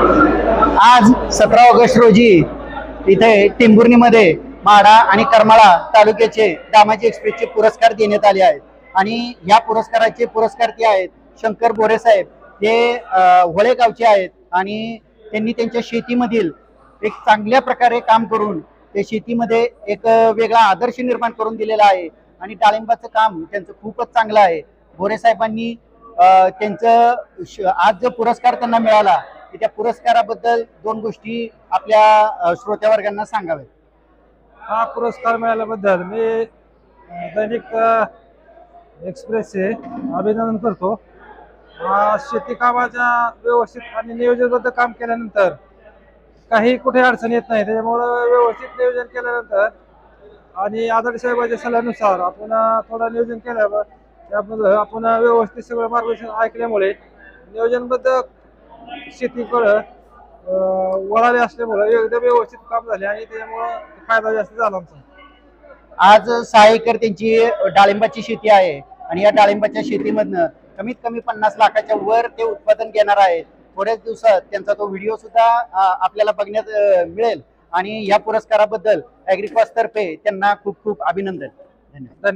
आज सतरा ऑगस्ट रोजी इथे टेंभुर्णीमध्ये माढा आणि करमाळा तालुक्याचे दामाजी एक्सप्रेसचे पुरस्कार देण्यात आले आहेत. आणि या पुरस्काराचे पुरस्कारते आहेत शंकर बोरे साहेब. हे अ, गावचे आहेत आणि त्यांनी त्यांच्या शेतीमधील एक चांगल्या प्रकारे काम करून ते शेतीमध्ये एक वेगळा आदर्श निर्माण करून दिलेला आहे आणि डाळिंबाचं काम त्यांचं खूपच चांगलं आहे. भोरे साहेबांनी त्यांचं आज जो पुरस्कार त्यांना मिळाला की त्या पुरस्काराबद्दल दोन गोष्टी आपल्या श्रोत्यावर्गांना सांगाव्यात. हा पुरस्कार मिळाल्याबद्दल मी दैनिक एक्सप्रेसचे अभिनंदन करतो. शेतीकामाच्या शेती कामाच्या व्यवस्थित आणि नियोजनबद्ध काम केल्यानंतर काही कुठे अडचण येत नाही. त्याच्यामुळं व्यवस्थित नियोजन केल्यानंतर आणि आदर साहेबांच्या सल्ल्यानुसार आपण थोडं नियोजन केल्यावर त्याबद्दल आपण व्यवस्थित सगळं मार्गदर्शन ऐकल्यामुळे नियोजनबद्ध शेतीकडं वळाले असल्यामुळं एकदम व्यवस्थित काम झाले आणि त्याच्यामुळं फायदा जास्त झाला आमचा. आज सहा एकर त्यांची डाळिंबाची शेती आहे आणि या डाळिंबाच्या शेतीमधनं कमीत कमी पन्नास लाखाच्या वर ते उत्पादन घेणार आहेत थोड्याच दिवसात त्यांचा तो व्हिडिओ सुद्धा आपल्याला बघण्यात मिळेल. आणि या पुरस्काराबद्दल ऍग्रिकॉस तर्फे त्यांना खूप खूप अभिनंदन. धन्यवाद.